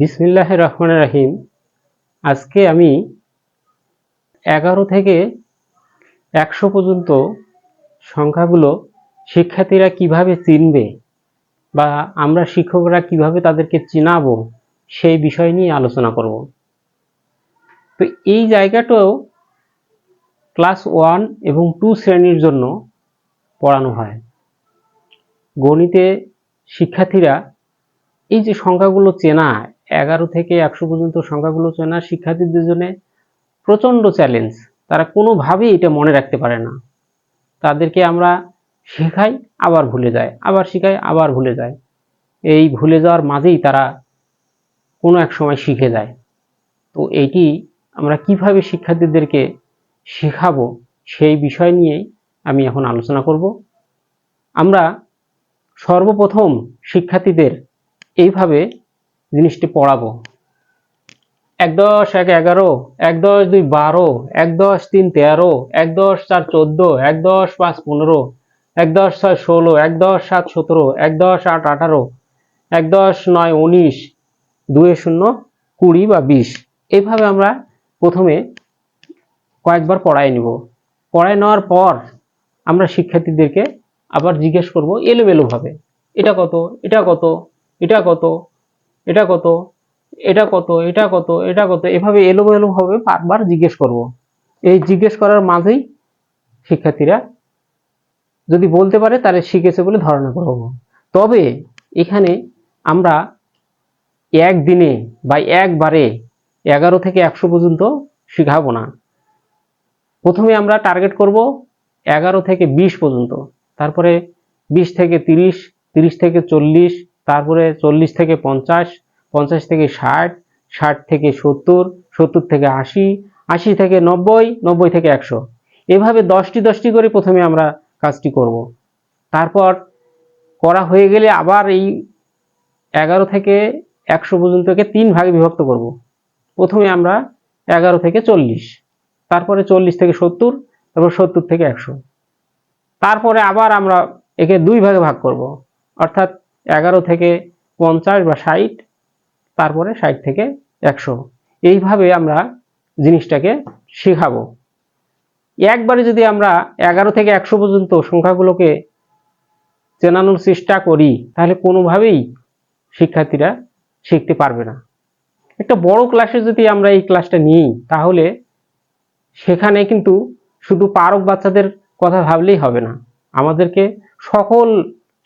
বিসমিল্লাহ রহমান রাহিম। আজকে আমি এগারো থেকে একশো পর্যন্ত সংখ্যাগুলো শিক্ষার্থীরা কীভাবে চিনবে বা আমরা শিক্ষকরা কীভাবে তাদেরকে চিনাবো সেই বিষয় নিয়ে আলোচনা করব। তো এই জায়গাটাও ক্লাস ওয়ান এবং টু শ্রেণির জন্য পড়ানো হয়। গণিতে শিক্ষার্থীরা এই যে সংখ্যাগুলো চেনা এগারো থেকে একশো পর্যন্ত সংখ্যাগুলো চেনা শিক্ষার্থীদের জন্য প্রচণ্ড চ্যালেঞ্জ তারা কোনোভাবেই এটা মনে রাখতে পারে না। তাদেরকে আমরা শেখাই, আবার ভুলে যায়। আবার শেখাই, আবার ভুলে যায়। এই ভুলে যাওয়ার মাঝেই তারা কোনো এক সময় শিখে যায়। তো এইটি আমরা কীভাবে শিক্ষার্থীদেরকে শেখাবো, সেই বিষয় নিয়েই আমি এখন আলোচনা করব। আমরা সর্বপ্রথম শিক্ষার্থীদের এইভাবে জিনিসটি পড়াবো। এক দশ, এক এগারো, এক দশ, দুই বারো, এক দশ, তিন তেরো, এক দশ, চার চোদ্দ, এক দশ, পাঁচ পনেরো, এক দশ, ছয় ষোলো, এক দশ, সাত সতেরো, এক দশ, আট আঠারো, এক দশ, নয় উনিশ, দুয়ে শূন্য, কুড়ি বা বিশ। এইভাবে আমরা প্রথমে কয়েকবার পড়াই নিব। পড়াই নেওয়ার পর আমরা শিক্ষার্থীদেরকে আবার জিজ্ঞেস করব এলোমেলোভাবে, এটা কত? এটা কত? এটা কত? এটা কত এটা কত এটা কত এটা কত, এভাবে এলোমেলোভাবে বারবার জিজ্ঞেস করব। এই জিজ্ঞেস করার মাঝেই শিক্ষার্থীরা যদি বলতে পারে তাহলে শিখেছে বলে ধারণা করব। তবে এখানে আমরা একদিনে বা একবারে এগারো থেকে একশো পর্যন্ত শিখাবো না। প্রথমে আমরা টার্গেট করব এগারো থেকে বিশ পর্যন্ত। তারপরে বিশ থেকে তিরিশ তিরিশ থেকে চল্লিশ তারপরে চল্লিশ থেকে পঞ্চাশ পঞ্চাশ থেকে ষাট ষাট থেকে সত্তর সত্তর থেকে আশি আশি থেকে নব্বই নব্বই থেকে একশো। এভাবে দশটি দশটি করে প্রথমে আমরা কাজটি করব। তারপর করা হয়ে গেলে আবার এই এগারো থেকে একশো পর্যন্তকে তিন ভাগে বিভক্ত করব। প্রথমে আমরা এগারো থেকে চল্লিশ, তারপরে চল্লিশ থেকে সত্তর, তারপর সত্তর থেকে একশো। তারপরে আবার আমরা একে দুই ভাগে ভাগ করব। অর্থাৎ এগারো থেকে পঞ্চাশ বা ষাট, তারপরে ষাট থেকে একশো। এইভাবে আমরা জিনিসটাকে শেখাবো। একবারে যদি আমরা এগারো থেকে একশো পর্যন্ত সংখ্যাগুলোকে চেনানোর চেষ্টা করি, তাহলে কোনোভাবেই শিক্ষার্থীরা শিখতে পারবে না। একটা বড় ক্লাসে যদি আমরা এই ক্লাসটা নিই, তাহলে সেখানে কিন্তু শুধু পারক বাচ্চাদের কথা ভাবলেই হবে না। আমাদেরকে সকল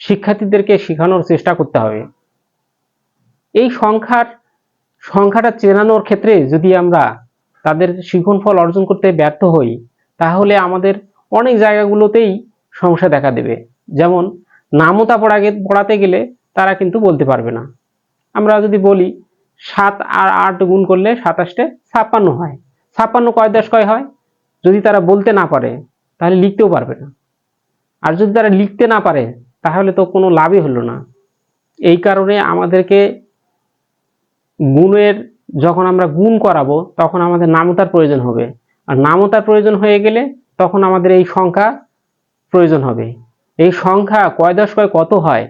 শিক্ষার্থীদেরকে শেখানোর চেষ্টা করতে হবে। এই সংখ্যার, সংখ্যাটা চেনানোর ক্ষেত্রে যদি আমরা তাদের শিখন ফল অর্জন করতে ব্যর্থ হই, তাহলে আমাদের অনেক জায়গাগুলোতেই সমস্যা দেখা দেবে। যেমন, নামতা পড়াকে পড়াতে গেলে তারা কিন্তু বলতে পারবে না। আমরা যদি বলি, সাত আর আট গুণ করলে সাতাশটে ছাপ্পান্ন হয়। ছাপ্পান্ন কয় দশ কয় হয়? যদি তারা বলতে না পারে, তাহলে লিখতেও পারবে না। আর যদি তারা লিখতে না পারে তাহলে তো কোনো লাভই হলো না। এই কারণে আমাদেরকে গুণের, যখন আমরা গুণ করাবো, তখন আমাদের নামতার প্রয়োজন হবে। আর নামতার প্রয়োজন হয়ে গেলে তখন আমাদের এই সংখ্যা প্রয়োজন হবে। এই সংখ্যা কয় দশ কয় কত হয়,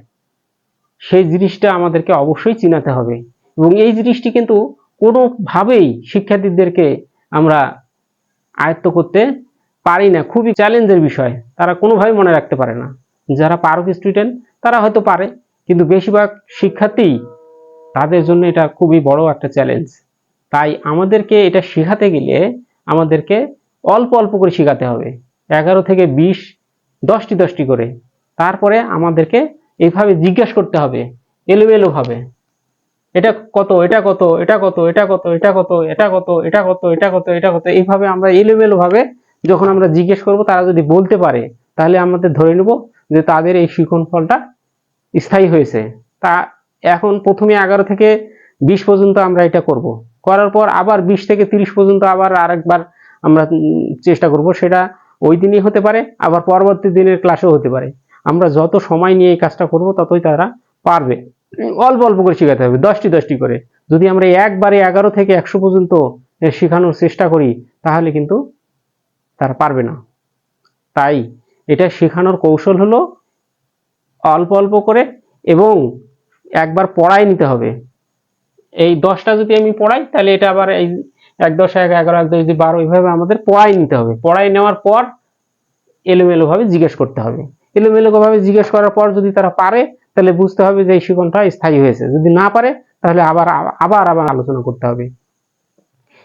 সেই জিনিসটা আমাদেরকে অবশ্যই চিনাতে হবে। এবং এই জিনিসটি কিন্তু কোনোভাবেই শিক্ষার্থীদেরকে আমরা আয়ত্ত করতে পারি না। খুবই চ্যালেঞ্জের বিষয়, তারা কোনোভাবেই মনে রাখতে পারে না। যারা পারক স্টুডেন্ট তারা হয়তো পারে, কিন্তু বেশিরভাগ শিক্ষার্থী তাদের জন্য এটা খুবই বড় একটা চ্যালেঞ্জ তাই আমাদেরকে এটা শেখাতে গেলে আমাদেরকে অল্প অল্প করে শেখাতে হবে, এগারো থেকে বিশ, দশটি দশটি করে। তারপরে আমাদেরকে এইভাবে জিজ্ঞাসা করতে হবে এলোমেলোভাবে এটা কত এটা কত এটা কত এটা কত এটা কত এটা কত এটা কত এটা কত এটা কত, এইভাবে আমরা এলোমেলোভাবে যখন আমরা জিজ্ঞেস করব, তারা যদি বলতে পারে, তাহলে আমাদের ধরে নেব যে তাদের এই শিখন ফলটা স্থায়ী হয়েছে। তা এখন প্রথমে এগারো থেকে বিশ পর্যন্ত আমরা এটা করব। করার পর আবার বিশ থেকে তিরিশ পর্যন্ত আবার আরেকবার আমরা চেষ্টা করব। সেটা ওই দিনই হতে পারে, আবার পরবর্তী দিনের ক্লাসেও হতে পারে। আমরা যত সময় নিয়ে এই কাজটা করব, ততই তারা পারবে। অল্প অল্প করে শেখাতে হবে, দশটি দশটি করে। যদি আমরা একবারে এগারো থেকে একশো পর্যন্ত শেখানোর চেষ্টা করি, তাহলে কিন্তু তারা পারবে না। তাই এটা শেখানোর কৌশল হলো অল্প অল্প করে এবং একবার পড়াই নিতে হবে। এই দশটা যদি আমি পড়াই, তাহলে এটা আবার এই এক দশ, এক এগারো, এক দশ বারো, এইভাবে আমাদের পড়াই নিতে হবে। পড়াই নেওয়ার পর এলোমেলোভাবে জিজ্ঞেস করতে হবে। এলোমেলোভাবে জিজ্ঞেস করার পর যদি তারা পারে, তাহলে বুঝতে হবে যে এই শিকনটা স্থায়ী হয়েছে। যদি না পারে, তাহলে আবার আবার আবার আলোচনা করতে হবে।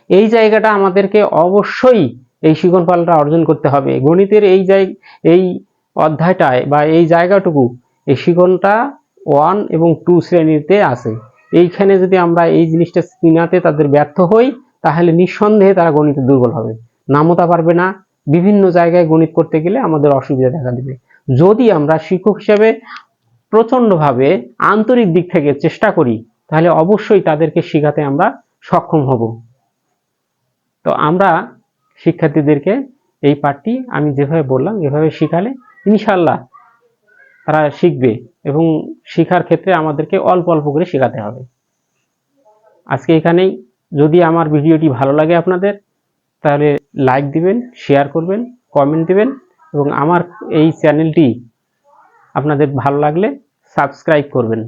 এই জায়গাটা আমাদেরকে অবশ্যই এই শিকন পালটা অর্জন করতে হবে। গণিতের এই জায়গা এই অধ্যায়টায় বা এই জায়গাটুকু, এই শিকনটা ওয়ান এবং টু শ্রেণীতে আছে। এইখানে যদি আমরা এই জিনিসটা চিনাতে তাদের ব্যর্থ হই, তাহলে নিঃসন্দেহে তারা গণিতে দুর্বল হবে। নামতা পারবে না। বিভিন্ন জায়গায় গণিত করতে গেলে আমাদের অসুবিধা দেখা দিবে। যদি আমরা শিক্ষক হিসেবে প্রচন্ডভাবে আন্তরিক দিক থেকে চেষ্টা করি, তাহলে অবশ্যই তাদেরকে শেখাতে আমরা সক্ষম হব। তো আমরা শিক্ষার্থীদেরকে এই পাঠটি আমি যেভাবে বললাম, এভাবে শিখালে ইনশাল্লাহ তারা শিখবে এবং শেখার ক্ষেত্রে আমাদেরকে অল্প অল্প করে শেখাতে হবে। আজকে এখানেই, যদি আমার ভিডিওটি ভালো লাগে আপনাদের, তাহলে লাইক দিবেন, শেয়ার করবেন, কমেন্ট দিবেন এবং আমার এই চ্যানেলটি আপনাদের ভালো লাগলে সাবস্ক্রাইব করবেন।